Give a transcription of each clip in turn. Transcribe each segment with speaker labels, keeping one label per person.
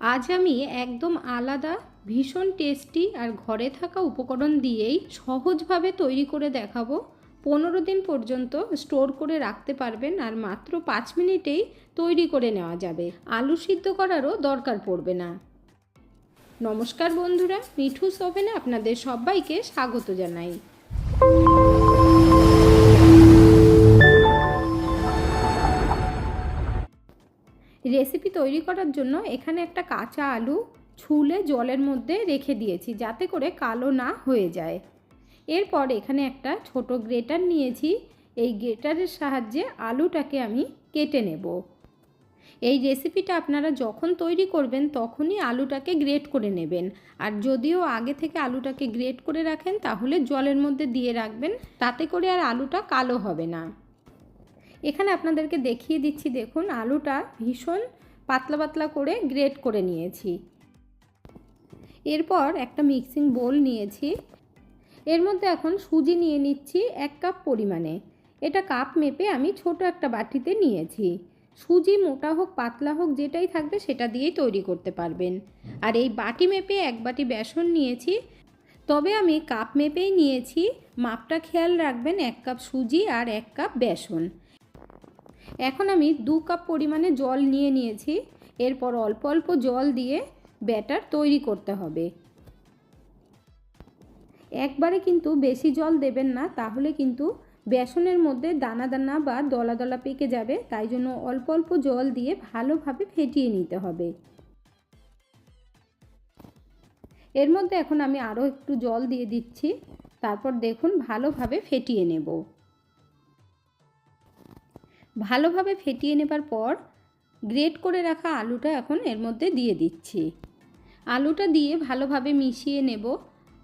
Speaker 1: আজ আমি একদম আলাদা, ভীষণ টেস্টি আর ঘরে থাকা উপকরণ দিয়েই সহজভাবে তৈরি করে দেখাবো। পনেরো দিন পর্যন্ত স্টোর করে রাখতে পারবেন আর মাত্র পাঁচ মিনিটেই তৈরি করে নেওয়া যাবে। আলু সিদ্ধ করারও দরকার পড়বে না। নমস্কার বন্ধুরা মিঠু ওভেনে আপনাদের সবাইকে স্বাগত জানাই। তৈরি করার জন্য এখানে একটা কাঁচা আলু ছুলে জলের মধ্যে রেখে দিয়েছি যাতে করে কালো না হয়ে যায়। এরপর এখানে একটা ছোট গ্রেটার নিয়েছি। এই গ্রেটারের সাহায্যে আলুটাকে আমি কেটে নেব। এই রেসিপিটা আপনারা যখন তৈরি করবেন তখনই আলুটাকে গ্রেট করে নেবেন। আর যদিও আগে থেকে আলুটাকে গ্রেট করে রাখেন, তাহলে জলের মধ্যে দিয়ে রাখবেন, তাতে করে আর আলুটা কালো হবে না। এখানে আপনাদেরকে দেখিয়ে দিচ্ছি, দেখুন আলুটা ভীষণ পাতলা পাতলা করে গ্রেট করে নিয়েছি। এরপর একটা মিক্সিং বোল নিয়েছি। এর মধ্যে এখন সুজি নিয়ে নিচ্ছি এক কাপ পরিমাণে। এটা কাপ মেপে আমি ছোট একটা বাটিতে নিয়েছি। সুজি মোটা হোক, পাতলা হোক, যেটাই থাকবে সেটা দিয়েই তৈরি করতে পারবেন। আর এই বাটি মেপে এক বাটি বেসন নিয়েছি। তবে আমি কাপ মেপেই নিয়েছি। মাপটা খেয়াল রাখবেন, এক কাপ সুজি আর এক কাপ বেসন। এখন আমি দু কাপ পরিমাণে জল নিয়ে নিয়েছি। এরপর অল্প অল্প জল দিয়ে ব্যাটার তৈরি করতে হবে। একবারে কিন্তু বেশি জল দেবেন না, তাহলে কিন্তু বেসনের মধ্যে দানা দানা বা দলা দলা পেকে যাবে, তাই জন্য অল্প অল্প জল দিয়ে ভালোভাবে ফেটিয়ে নিতে হবে। এর মধ্যে এখন আমি আরও একটু জল দিয়ে দিচ্ছি, তারপর দেখুন ভালোভাবে ফেটিয়ে নেব। ভালোভাবে ফেটিয়ে নেবার পর গ্রেট করে রাখা আলুটা এখন এর মধ্যে দিয়ে দিচ্ছি। আলুটা দিয়ে ভালোভাবে মিশিয়ে নেব।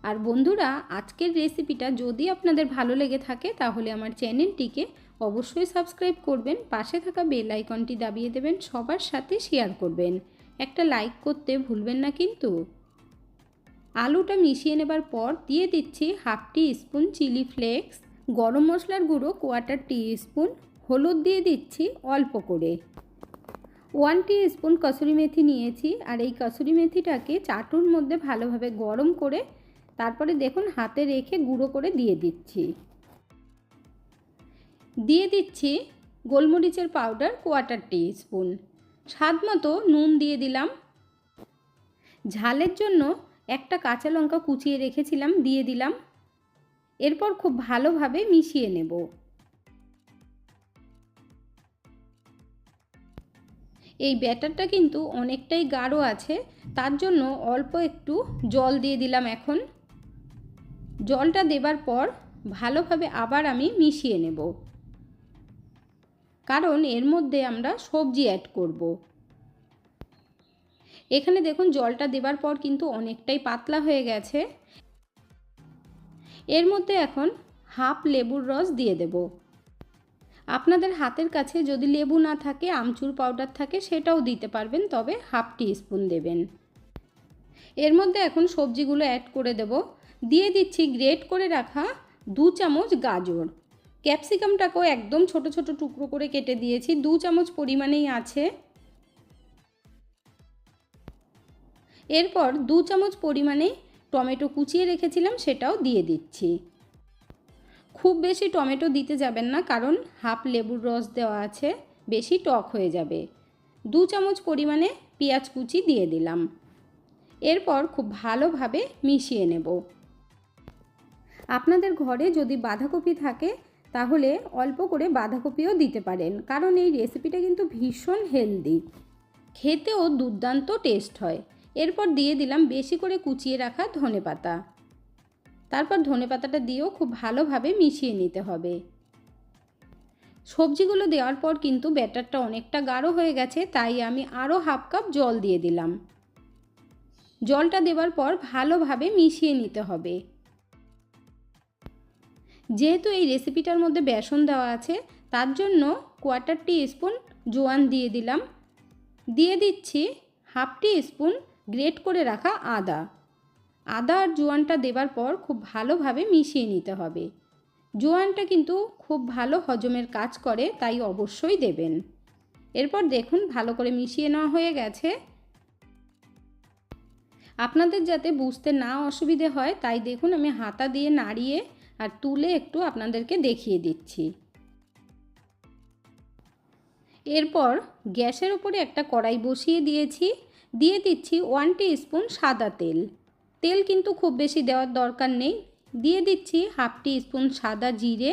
Speaker 1: আর বন্ধুরা, আজকের রেসিপিটা যদি আপনাদের ভালো লেগে থাকে, তাহলে আমার চ্যানেলটিকে অবশ্যই সাবস্ক্রাইব করবেন, পাশে থাকা বেল আইকনটি দাবিয়ে দেবেন, সবার সাথে শেয়ার করবেন। একটা লাইক করতে ভুলবেন না কিন্তু। আলুটা মিশিয়ে নেবার পর দিয়ে দিচ্ছি half teaspoon chilli flakes, গরম মশলার গুঁড়ো কোয়াটার টি স্পুন হলুদ দিয়ে দিচ্ছি অল্প করে। One teaspoon kasuri methi নিয়েছি আর এই কসুরি মেথিটাকে চাটুর মধ্যে ভালোভাবে গরম করে তারপরে দেখুন হাতে রেখে গুঁড়ো করে দিয়ে দিচ্ছি। দিয়ে দিচ্ছি গোলমরিচের পাউডার কোয়াটার টি স্পুন স্বাদ মতো নুন দিয়ে দিলাম। ঝালের জন্য একটা কাঁচা লঙ্কা কুচিয়ে রেখেছিলাম, দিয়ে দিলাম। এরপর খুব ভালোভাবে মিশিয়ে নেব। এই ব্যাটারটা কিন্তু অনেকটাই গাঢ় আছে, তার জন্য অল্প একটু জল দিয়ে দিলাম এখন। জলটা দেবার পর ভালোভাবে আবার আমি মিশিয়ে নেব। কারণ এর মধ্যে আমরা সবজি অ্যাড করব। এখানে দেখুন জলটা দেবার পর কিন্তু অনেকটাই পাতলা হয়ে গেছে। এর মধ্যে এখন হাফ লেবুর রস দিয়ে দেব। আপনাদের হাতের কাছে যদি লেবু না থাকে, আমচুর পাউডার থাকে, সেটাও দিতে পারবেন, তবে হাফ টি স্পুন দেবেন। এর মধ্যে এখন সবজিগুলো অ্যাড করে দেব। দিয়ে দিচ্ছি গ্রেট করে রাখা দু চামচ গাজর। ক্যাপসিকামটাকেও একদম ছোট ছোট টুকরো করে কেটে দিয়েছি, দু চামচ পরিমাণেই আছে। এরপর দু চামচ পরিমাণে টমেটো কুচিয়ে রেখেছিলাম, সেটাও দিয়ে দিচ্ছি। খুব বেশি টমেটো দিতে যাবেন না, কারণ হাফ লেবুর রস দেওয়া আছে, বেশি টক হয়ে যাবে। দু চামচ পরিমাণে পেঁয়াজ কুচি দিয়ে দিলাম। এরপর খুব ভালোভাবে মিশিয়ে নেব। আপনাদের ঘরে যদি বাঁধাকপি থাকে, তাহলে অল্প করে বাঁধাকপিও দিতে পারেন, কারণ এই রেসিপিটা কিন্তু ভীষণ হেলদি। খেতেও দুর্দান্ত টেস্ট হয়। এরপর দিয়ে দিলাম বেশি করে কুচিয়ে রাখা ধনে পাতা তারপর ধনে পাতাটা দিয়েও খুব ভালোভাবে মিশিয়ে নিতে হবে। সবজিগুলো দেওয়ার পর কিন্তু ব্যাটারটা অনেকটা গাঢ় হয়ে গেছে, তাই আমি আরও হাফ কাপ জল দিয়ে দিলাম। জলটা দেওয়ার পর ভালোভাবে মিশিয়ে নিতে হবে। যেহেতু এই রেসিপিটার মধ্যে বেসন দেওয়া আছে, তার জন্য কোয়ার্টার টি স্পুন জোয়ান দিয়ে দিলাম। দিয়ে দিচ্ছি হাফ টি স্পুন গ্রেট করে রাখা আদা। আদা আর জোয়ানটা দেবার পর খুব ভালোভাবে মিশিয়ে নিতে হবে। জোয়ানটা কিন্তু খুব ভালো হজমের কাজ করে, তাই অবশ্যই দেবেন। এরপর দেখুন, ভালো করে মিশিয়ে নেওয়া হয়ে গেছে। আপনাদের যাতে বুঝতে না অসুবিধে হয়, তাই দেখুন, আমি হাতা দিয়ে নাড়িয়ে আর তুলে একটু আপনাদেরকে দেখিয়ে দিচ্ছি। এরপর গ্যাসের ওপরে একটা কড়াই বসিয়ে দিয়েছি। দিয়ে দিচ্ছি ওয়ান স্পুন সাদা তেল। তেল কিন্তু খুব বেশি দেওয়ার দরকার নেই। দিয়ে দিচ্ছি হাফ টি স্পুন সাদা জিরে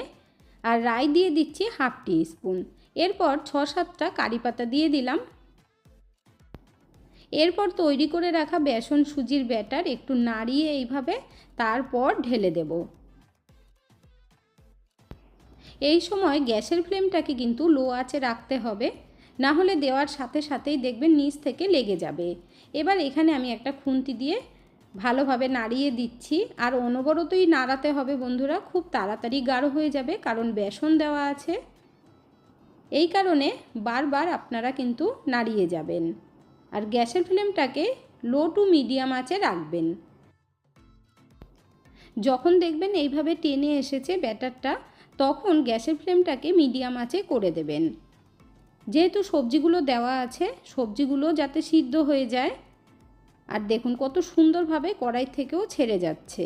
Speaker 1: আর রাই দিয়ে দিচ্ছি হাফ টি স্পুন। এরপর ছ সাতটা কারি পাতা দিয়ে দিলাম। এরপর তৈরি করে রাখা বেসন সুজির ব্যাটার একটু নাড়িয়ে এইভাবে তারপর ঢেলে দেব। এই সময় গ্যাসের ফ্লেমটাকে কিন্তু লো আঁচে রাখতে হবে। না হলে দেওয়ার সাথে সাথেই দেখবেন নিচ থেকে লেগে যাবে। এবার এখানে আমি একটা খুন্তি দিয়ে ভালোভাবে নাড়িয়ে দিচ্ছি। আর অনবরতই নাড়াতে হবে বন্ধুরা, খুব তাড়াতাড়ি গাঢ় হয়ে যাবে কারণ বেসন দেওয়া আছে। এই কারণে বারবার আপনারা কিন্তু নাড়িয়ে যাবেন। আর গ্যাসের ফ্লেমটাকে লো টু মিডিয়াম আঁচে রাখবেন। যখন দেখবেন এইভাবে টেনে এসেছে ব্যাটারটা, তখন গ্যাসের ফ্লেমটাকে মিডিয়াম আঁচে করে দেবেন। যেহেতু সবজিগুলো দেওয়া আছে, সবজিগুলো যাতে সিদ্ধ হয়ে যায় আর দেখুন কত সুন্দরভাবে কড়াই থেকেও ছেড়ে যাচ্ছে।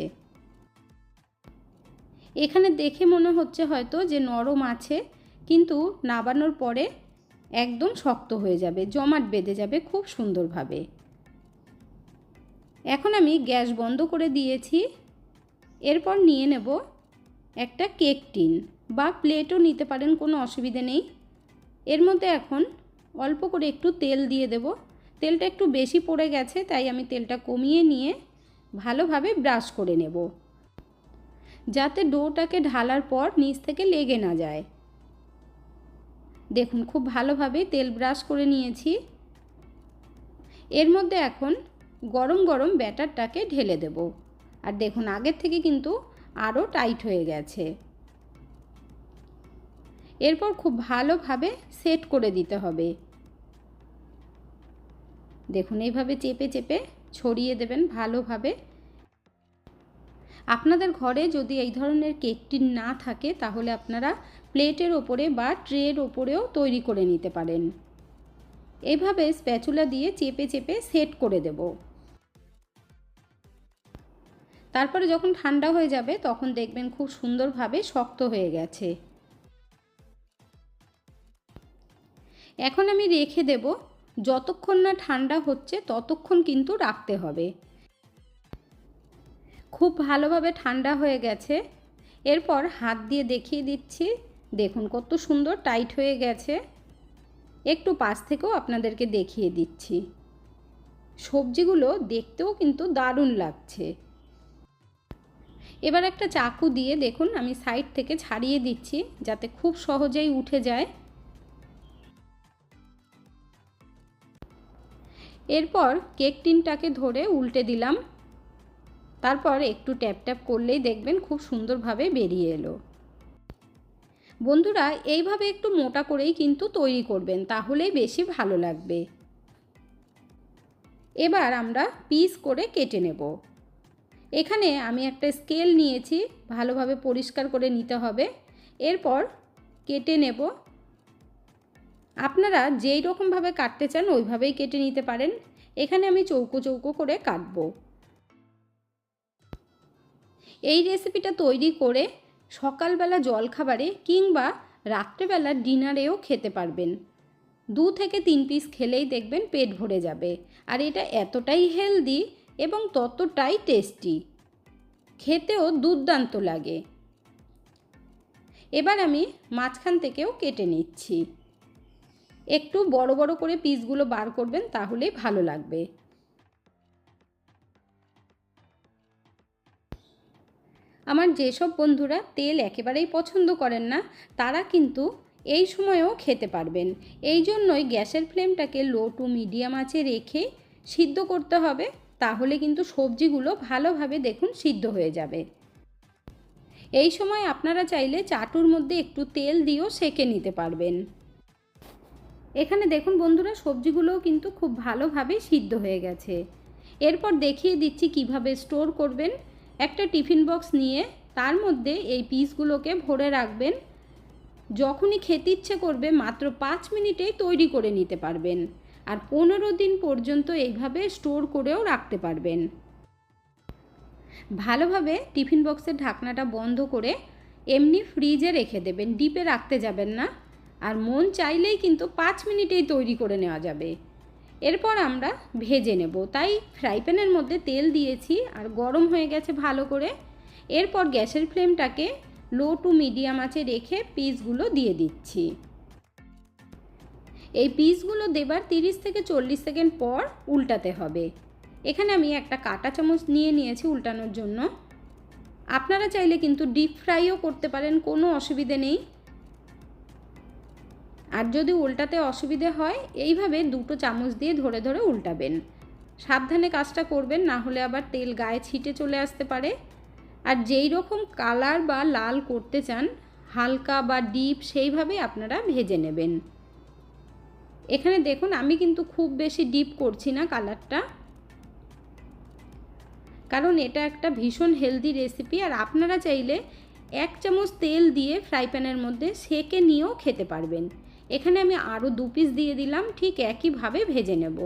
Speaker 1: এখানে দেখে মনে হচ্ছে হয়তো যে নরম আছে, কিন্তু নাবানোর পরে একদম শক্ত হয়ে যাবে, জমাট বেঁধে যাবে খুব সুন্দরভাবে। এখন আমি গ্যাস বন্ধ করে দিয়েছি। এরপর নিয়ে নেব একটা কেক টিন বা প্লেটও নিতে পারেন, কোনো অসুবিধে নেই। এর মধ্যে এখন অল্প করে একটু তেল দিয়ে দেব। তেলটা একটু বেশি পড়ে গেছে, তাই আমি তেলটা কমিয়ে নিয়ে ভালোভাবে ব্রাশ করে নেব। যাতে ডোটাকে ঢালার পর নিচ থেকে লেগে না যায়। দেখুন, খুব ভালোভাবে তেল ব্রাশ করে নিয়েছি। এর মধ্যে এখন গরম গরম ব্যাটারটাকে ঢেলে দেব। আর দেখুন, আগের থেকে কিন্তু আরও টাইট হয়ে গেছে। এরপর খুব ভালোভাবে সেট করে দিতে হবে। দেখুন, এইভাবে চেপে চেপে ছড়িয়ে দেবেন ভালোভাবে। আপনাদের ঘরে যদি এই ধরনের কেকটি না থাকে, তাহলে আপনারা প্লেটের ওপরে বা ট্রের ওপরেও তৈরি করে নিতে পারেন। এভাবে স্প্যাচুলা দিয়ে চেপে চেপে সেট করে দেব। তারপরে যখন ঠান্ডা হয়ে যাবে, তখন দেখবেন খুব সুন্দরভাবে শক্ত হয়ে গেছে। এখন আমি রেখে দেব যতক্ষণ না ঠান্ডা হচ্ছে, ততক্ষণ কিন্তু রাখতে হবে। খুব ভালোভাবে ঠান্ডা হয়ে গেছে। এরপর হাত দিয়ে দেখিয়ে দিচ্ছি। দেখুন কত সুন্দর টাইট হয়ে গেছে। একটু পাশ থেকেও আপনাদেরকে দেখিয়ে দিচ্ছি। সবজিগুলো দেখতেও কিন্তু দারুণ লাগছে। এবার একটা চাকু দিয়ে দেখুন, আমি সাইড থেকে ছাড়িয়ে দিচ্ছি যাতে খুব সহজেই উঠে যায়। এরপর কেক টিনটাকে ধরে উল্টে দিলাম। তারপর একটু ট্যাপ ট্যাপ করলেই দেখবেন খুব সুন্দরভাবে বেরিয়ে এলো। বন্ধুরা, এইভাবে একটু মোটা করেই কিন্তু তৈরি করবেন, তাহলেই বেশি ভালো লাগবে। এবার আমরা পিস করে কেটে নেব। এখানে আমি একটা স্কেল নিয়েছি, ভালোভাবে পরিষ্কার করে নিতে হবে। এরপর কেটে নেব আপনারা যেই রকমভাবে কাটতে চান, ওইভাবেই কেটে নিতে পারেন। এখানে আমি চৌকো চৌকো করে কাটবো। এই রেসিপিটা তৈরি করে সকালবেলা জলখাবারে কিংবা রাত্রেবেলা ডিনারেও খেতে পারবেন। দু থেকে তিন পিস খেলেই দেখবেন পেট ভরে যাবে। আর এটা এতটাই হেলদি এবং ততটাই টেস্টি খেতেও দুর্দান্ত লাগে। এবার আমি মাঝখান থেকেও কেটে নিচ্ছি। একটু বড় বড় করে পিসগুলো বার করবেন তাহলেই ভালো লাগবে। আমার যেসব বন্ধুরা তেল একেবারেই পছন্দ করেন না, তারা কিন্তু এই সময়েও খেতে পারবেন। এই জন্যই গ্যাসের ফ্লেমটাকে লো টু মিডিয়াম আঁচে রেখে সিদ্ধ করতে হবে, তাহলে কিন্তু সবজিগুলো ভালোভাবে দেখুন সিদ্ধ হয়ে যাবে। এই সময় আপনারা চাইলে চাটুর মধ্যে একটু তেল দিয়েও সেকে নিতে পারবেন। এখানে দেখুন বন্ধুরা, সবজিগুলোও কিন্তু খুব ভালোভাবে সিদ্ধ হয়ে গেছে। এরপর দেখিয়ে দিচ্ছি কীভাবে স্টোর করবেন। একটা টিফিন বক্স নিয়ে তার মধ্যে এই পিসগুলোকে ভরে রাখবেন। যখনই খেতে ইচ্ছে করবে, মাত্র পাঁচ মিনিটেই তৈরি করে নিতে পারবেন। আর পনেরো দিন পর্যন্ত এইভাবে স্টোর করেও রাখতে পারবেন। ভালোভাবে টিফিন বক্সের ঢাকনাটা বন্ধ করে এমনি ফ্রিজে রেখে দেবেন। ডিপে রাখতে যাবেন না। আর মন চাইলেই কিন্তু পাঁচ মিনিটেই তৈরি করে নেওয়া যাবে। এরপর আমরা ভেজে নেব। তাই ফ্রাই প্যানের মধ্যে তেল দিয়েছি আর গরম হয়ে গেছে ভালো করে। এরপর গ্যাসের ফ্লেমটাকে লো টু মিডিয়াম আঁচে রেখে পিসগুলো দিয়ে দিচ্ছি। এই পিসগুলো দেবার তিরিশ থেকে চল্লিশ সেকেন্ড পর উল্টাতে হবে। এখানে আমি একটা কাঁটা চামচ নিয়ে নিয়েছি উল্টানোর জন্য। আপনারা চাইলে কিন্তু ডিপ ফ্রাইও করতে পারেন, কোনো অসুবিধে নেই। আর যদি উল্টাতে অসুবিধে হয়, এইভাবে দুটো চামচ দিয়ে ধরে ধরে উল্টাবেন। সাবধানে কাজটা করবেন, না হলে আবার তেল গায়ে ছিটে চলে আসতে পারে। আর যেই রকম কালার বা লাল করতে চান, হালকা বা ডিপ সেইভাবেই আপনারা ভেজে নেবেন। এখানে দেখুন, আমি কিন্তু খুব বেশি ডিপ করছি না কালারটা। কারণ এটা একটা ভীষণ হেলদি রেসিপি, আর আপনারা চাইলে এক চামচ তেল দিয়ে ফ্রাই প্যানের মধ্যে সেকে নিয়েও খেতে পারবেন। এখানে আমি আরও দু পিস দিয়ে দিলাম, ঠিক একইভাবে ভেজে নেব।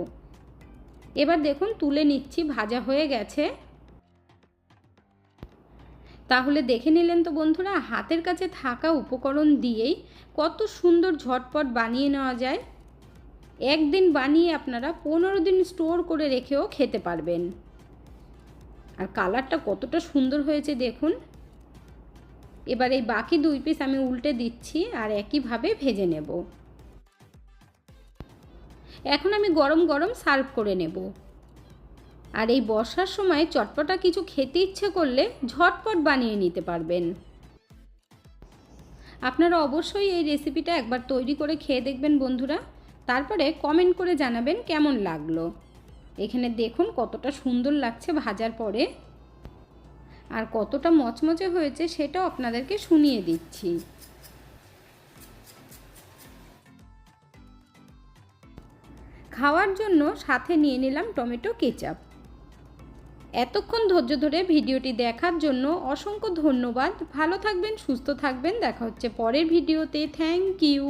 Speaker 1: এবার দেখুন, তুলে নিচ্ছি, ভাজা হয়ে গেছে। তাহলে দেখে নিলেন তো বন্ধুরা, হাতের কাছে থাকা উপকরণ দিয়েই কত সুন্দর ঝটপট বানিয়ে নেওয়া যায়। একদিন বানিয়ে আপনারা পনেরো দিন স্টোর করে রেখেও খেতে পারবেন। আর কালারটা কতটা সুন্দর হয়েছে দেখুন। এবার এই বাকি দুই পিস আমি উল্টে দিচ্ছি আর একইভাবে ভেজে নেব। এখন আমি গরম গরম সার্ভ করে নেব। আর এই বর্ষার সময় চটপটা কিছু খেতে ইচ্ছে করলে ঝটপট বানিয়ে নিতে পারবেন। আপনারা অবশ্যই এই রেসিপিটা একবার তৈরি করে খেয়ে দেখবেন বন্ধুরা। তারপরে কমেন্ট করে জানাবেন কেমন লাগল। এখানে দেখুন কতটা সুন্দর লাগছে ভাজার পরে। আর কতটা মচমচে হয়েছে সেটাও আপনাদেরকে শুনিয়ে দিচ্ছি। খাওয়ার জন্য সাথে নিয়ে নিলাম টমেটো কেচাপ। এতক্ষণ ধৈর্য ধরে ভিডিওটি দেখার জন্য অসংখ্য ধন্যবাদ। ভালো থাকবেন, সুস্থ থাকবেন। দেখা হচ্ছে পরের ভিডিওতে। Thank you.